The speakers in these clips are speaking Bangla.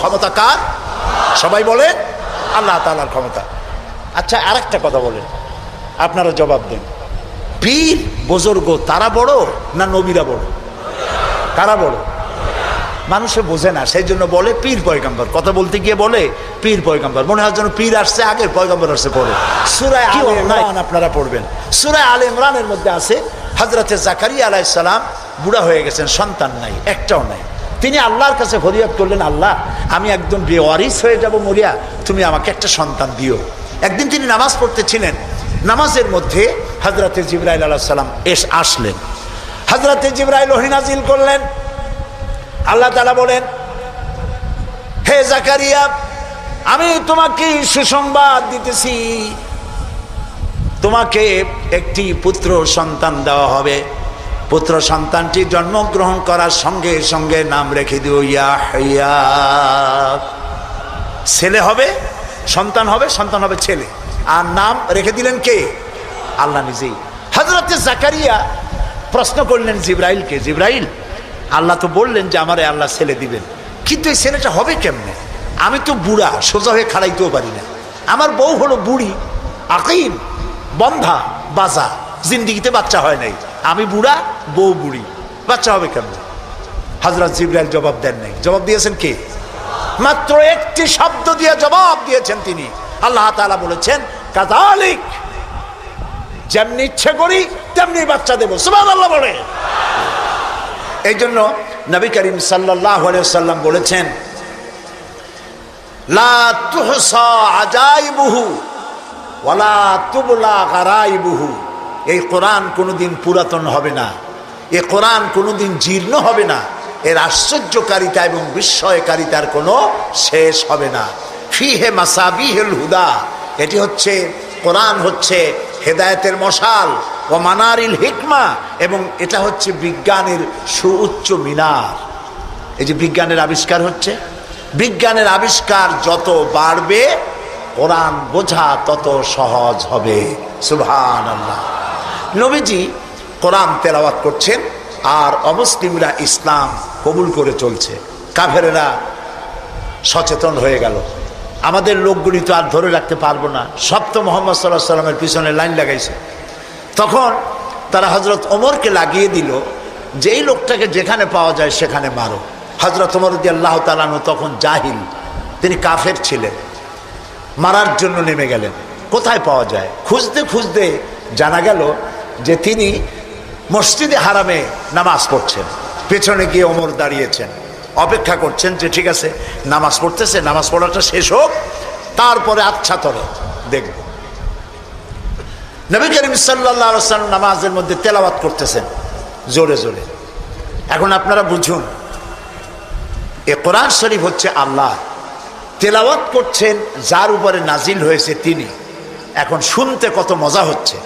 ক্ষমতা কার? সবাই বলে আল্লাহ তালার ক্ষমতা। আচ্ছা আরেকটা কথা বলেন। আপনারা জবাব দেন। পীর বুজুর্গ তারা বড় না নবীরা বড়? কারা বড়? মানুষে বোঝে না সেই জন্য বলে পীর পয়গাম্বর। কথা বলতে গিয়ে বলে পীর পয়গাম্বর। মনে হয় যেন পীর আসছে আগে পয়গাম্বর আসছে পড়ে সুরায় আল ইমরান আপনারা পড়বেন। সুরায় আল ইমরানের মধ্যে আছে হজরতে জাকারিয়া আলাইসালাম বুড়া হয়ে গেছেন সন্তান নাই একটাও নাই। তিনি আল্লাহর কাছে ফরিয়াদ করলেন, আল্লাহ, আমি একদম বেওয়ারিস হয়ে যাব মরিয়া, তুমি আমাকে একটা সন্তান দিও। একদিন তিনি নামাজ পড়তেছিলেন। নামাজের মধ্যে হজরতে জিব্রাইল আলাহ সাল্লাম এস আসলেন। হজরতে জিব্রাইল ওহিনাজিল করলেন। আল্লাহ তালা বলেন, হে জাকারিয়া, আমি তোমাকে সুসংবাদ দিতেছি। তোমাকে একটি পুত্র সন্তান দেওয়া হবে। পুত্র সন্তানটি জন্মগ্রহণ করার সঙ্গে সঙ্গে নাম রেখে দিও, ইয়া ছেলে হবে, সন্তান হবে সন্তান হবে ছেলে। আর নাম রেখে দিলেন কে? আল্লাহ নিজেই। হজরতে জাকারিয়া প্রশ্ন করলেন জিব্রাইলকে, জিব্রাইল, আল্লাহ তো বললেন যে আমারে আল্লাহ ছেলে দিবেন। কিন্তু এই ছেলেটা হবে কেমনে? আমি তো বুড়া, সোজা হয়ে খাড়াইতেও পারি না। আমার বউ হলো বুড়ি, আকিম, বন্ধা, বাজা, জিন্দিগিতে বাচ্চা হয় নাই। আমি বুড়া বউ বুড়ি, বাচ্চা হবে কেমনে? হজরত জিব্রাইল জবাব দেন নাই। জবাব দিয়েছেন কে? মাত্র একটি শব্দ দিয়ে জবাব দিয়েছেন তিনি। আল্লাহ তাআলা বলেছেন কাজালিক যেমনি ইচ্ছে করি, তেমনি বাচ্চা দেবো। সুবহানাল্লাহ বলে। এই জন্য নবী করিম সাল্লাহ সাল্লাম বলেছেন এই কোরআন কোনোদিন পুরাতন হবে না। এ কোরআন কোনোদিন জীর্ণ হবে না। এর আশ্চর্যকারিতা এবং বিস্ময়কারিতার কোনো শেষ হবে না। ফি হে মাসাবিহেল হুদা, এটি হচ্ছে, কোরআন হচ্ছে হেদায়েতের মশাল, ও মানারিল হিকমা, এবং এটা হচ্ছে বিজ্ঞানের সুউচ্চ মিনার। এই যে বিজ্ঞানের আবিষ্কার হচ্ছে, বিজ্ঞানের আবিষ্কার যত বাড়বে, কোরআন বোঝা তত সহজ হবে। সুভান আল্লাহ নবীজি কোরআন তেলাওয়াত করছেন আর অমুসলিমরা ইসলাম কবুল করে চলছে। কাফেরেরা সচেতন হয়ে গেল। আমাদের লোকগুলি তো আর ধরে রাখতে পারব না। সব তো মোহাম্মদ সাল্লাহ সাল্লামের পিছনে লাইন লাগাইছে। তখন তারা হজরত ওমরকে লাগিয়ে দিল যেই লোকটাকে যেখানে পাওয়া যায় সেখানে মারো। হজরত ওমর দি আল্লাহ তালানু তখন জাহিল। তিনি কাফের ছিলেন। মারার জন্য নেমে গেলেন। কোথায় পাওয়া যায়? খুঁজতে খুঁজতে জানা গেল যে তিনি মসজিদে হারামে নামাজ পড়ছেন। পেছনে গিয়ে ওমর দাঁড়িয়েছেন। অপেক্ষা করছেন যে, ঠিক আছে, নামাজ পড়তেছে, নামাজ পড়াটা শেষ হোক, তারপরে আচ্ছা তরে দেখব। নবী করিম সাল্লাম নামাজের মধ্যে তেলাওয়াত করতেছেন, জোরে জোরে। এখন আপনারা বুঝুন, এ কোরআন শরীফ হচ্ছে আল্লাহ। তেলাওয়াত করছেন, যার উপরে নাজিল হয়েছে তিনি। এখন শুনতে কত মজা হচ্ছে।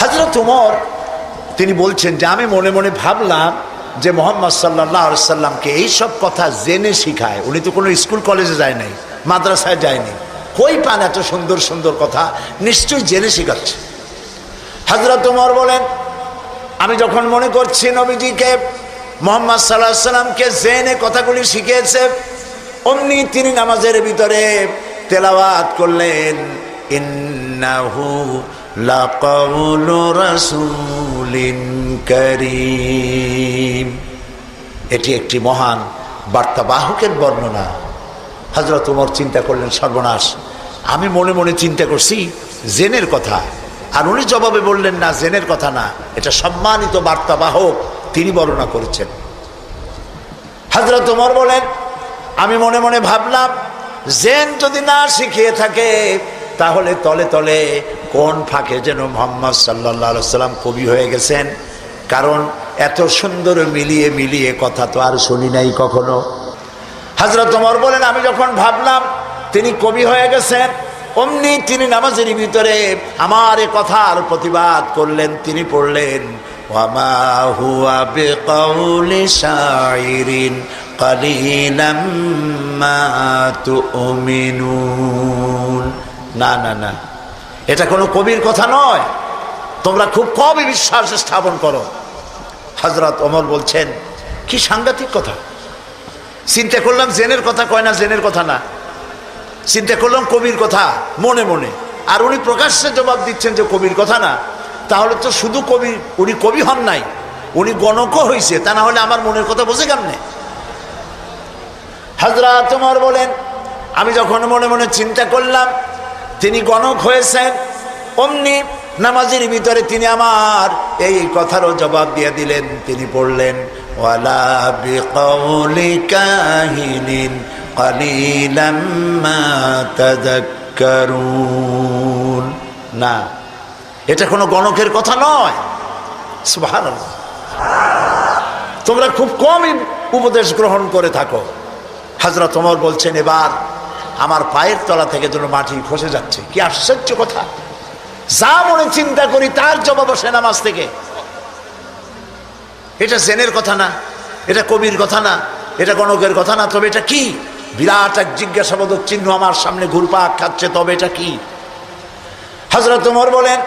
হজরত উমর, তিনি বলছেন যে, আমি মনে মনে ভাবলাম যে মোহাম্মদ সাল্লাহ সাল্লামকে এইসব কথা জেনে শিখায়। উনি তো কোনো স্কুল কলেজে যায় নাই, মাদ্রাসায় যায়নি। কই পান এত সুন্দর সুন্দর কথা? নিশ্চয়ই জেনে শিখাচ্ছে। হজরত উমর বলেন, আমি যখন মনে করছি নবীজিকে মোহাম্মদ সাল্লাহ সাল্লামকে জেনে কথাগুলি শিখিয়েছে, অমনি তিনি নামাজের ভিতরে তেলাওয়াত করলেন ইন্নাহু লাকাউলু রাসূলিন করিম এটি একটি মহান বার্তাবাহকের বর্ণনা। হজরত উমর চিন্তা করলেন, সর্বনাশ, আমি মনে মনে চিন্তা করছি জেনের কথা। আর উনি জবাবে বললেন, না, জেনের কথা না, এটা সম্মানিত বার্তাবাহক তিনি বর্ণনা করেছেন। হজরত উমর বলেন, আমি মনে মনে ভাবলাম, জেন যদি না শিখিয়ে থাকে তাহলে তলে তলে কোন ফাঁকে যেন মোহাম্মদ সাল্লা সাল্লাম কবি হয়ে গেছেন? কারণ এত সুন্দর মিলিয়ে মিলিয়ে কথা তো আর শুনি নাই কখনো। হাজরত ওমর বলেন, আমি যখন ভাবলাম তিনি কবি হয়ে গেছেন, অমনি তিনি নামাজের ভিতরে আমার এ কথার প্রতিবাদ করলেন, তিনি পড়লেন, ওয়ামা হুয়া বেকাউলি শাইরিন কালিলাম মা তুমিনুন। না না না। এটা কোনো কবির কথা নয়। তোমরা খুব কমই বিশ্বাস স্থাপন করো। হজরত ওমর বলছেন, কি সাংঘাতিক কথা। চিন্তা করলাম জেনের কথা কয় না, জেনের কথা না। চিন্তা করলাম কবির কথা, মনে মনে। আর উনি প্রকাশ্যে জবাব দিচ্ছেন যে কবির কথা না। তাহলে তো শুধু কবি, উনি কবি হন নাই। উনি গণকও হয়েছে তা না হলে আমার মনের কথা বোঝে কেমনে? হাজরা তোমার বলেন, আমি যখন মনে মনে চিন্তা করলাম তিনি গণক হয়েছেন, অমনি নামাজির ভিতরে তিনি আমার এই কথারও জবাব দিয়ে দিলেন। তিনি পড়লেন ওয়ালা না, এটা কোনো গণকের কথা নয়। তোমরা খুব কমই উপদেশ গ্রহণ করে থাকো। হাজরা তোমার বলছেন, এবার আমার পায়ের তলা থেকে যেন মাটি খসে যাচ্ছে। কি আশ্চর্য কথা। যা মনে চিন্তা করি তার জবাব আসে নামাজ থেকে। এটা জেনের কথা না, এটা কবির কথা না, এটা গণকের কথা না, তবে এটা কি? বিরাট এক জিজ্ঞাসাবোধক চিহ্ন আমার সামনে ঘুরপাক খাচ্ছে, তবে এটা কি? হজরত উমর বলেন,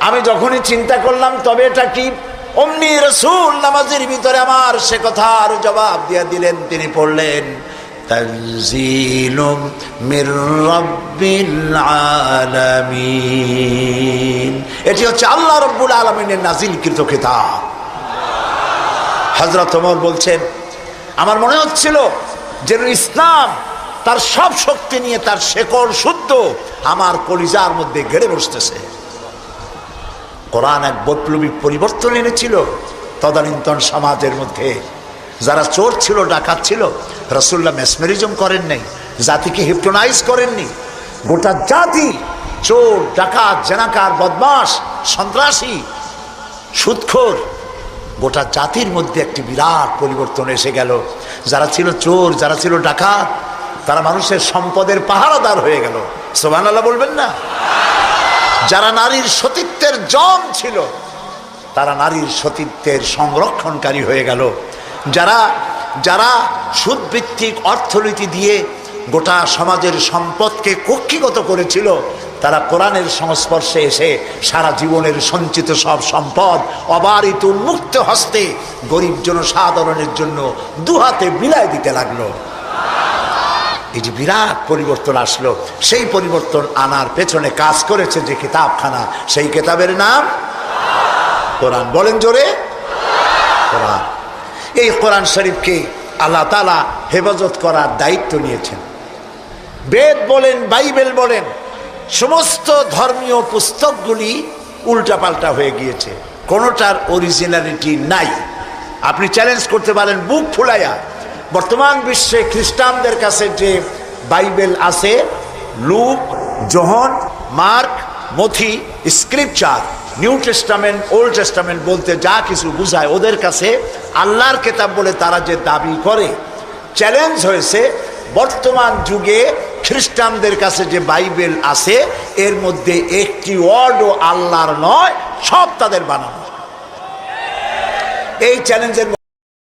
আমি যখনই চিন্তা করলাম, তবে এটা কি? অমনি রসুল নামাজের ভিতরে আমার সে কথা কথার জবাব দিয়ে দিলেন, তিনি পড়লেন। তানজিলুম মির রাব্বিল আলামিন। এটি হচ্ছে আল্লাহ রব্বুল আলমিনের নাজিলকৃত কিতাব। হজরত ওমর বলছেন, আমার মনে হচ্ছিল যে ইসলাম তার সব শক্তি নিয়ে তার শেকড় শুদ্ধ, আমার কলিজার মধ্যে গেড়ে বসতেছে। কোরআন এক বৈপ্লবিক পরিবর্তন এনেছিল। তদানীন্তন সমাজের মধ্যে যারা চোর ছিল, ডাকাত ছিল রসুল্লাহ মেসমেরিজম করেন নাই জাতিকে হিপটোনাইজ করেননি। গোটা জাতি চোর, ডাকাত, জেনাকার বদমাস সন্ত্রাসী, সুৎখোর, গোটা জাতির মধ্যে একটি বিরাট পরিবর্তন এসে গেল। যারা ছিল চোর, যারা ছিল ডাকাত, তারা মানুষের সম্পদের পাহারাদার হয়ে গেল। সোহান আল্লাহ বলবেন না? যারা নারীর সতীত্বের জম ছিল, তারা নারীর সতীত্বের সংরক্ষণকারী হয়ে গেল। যারা যারা সুদভিত্তিক অর্থনীতি দিয়ে গোটা সমাজের সম্পদকে কক্ষিগত করেছিল, তারা কোরআনের সংস্পর্শে এসে সারা জীবনের সঞ্চিত সব সম্পদ অবারিত উন্মুক্ত হস্তে গরিব জনসাধারণের জন্য দুহাতে বিলায় দিতে লাগল। এই যে বিরাট পরিবর্তন আসলো, সেই পরিবর্তন আনার পেছনে কাজ করেছে যে কিতাবখানা, সেই কিতাবের নাম কোরআন। বলেন জোরে। কোরআন। এই কোরআন শরীফকে আল্লাহ তালা হেফাজত করার দায়িত্ব নিয়েছেন। বেদ বলেন, বাইবেল বলেন, সমস্ত ধর্মীয় পুস্তকগুলি উল্টাপাল্টা হয়ে গিয়েছে। কোনোটার অরিজিনালিটি নাই। আপনি চ্যালেঞ্জ করতে পারেন, বুক ফুলাইয়া। বর্তমান বিশ্বে খ্রিস্টানদের কাছে যে বাইবেল আছে, লুক, জহন, মার্ক মথি, scripture, new testament, old testament বলতে যা কিছু বুঝায় ওদের কাছে আল্লাহর কেতাব বলে তারা যে দাবি করে। চ্যালেঞ্জ হয়েছে, বর্তমান যুগে খ্রিস্টানদের কাছে যে বাইবেল আছে, এর মধ্যে একটি ওয়ার্ডও আল্লাহর নয়, সব তাদের বানানো। এই চ্যালেঞ্জের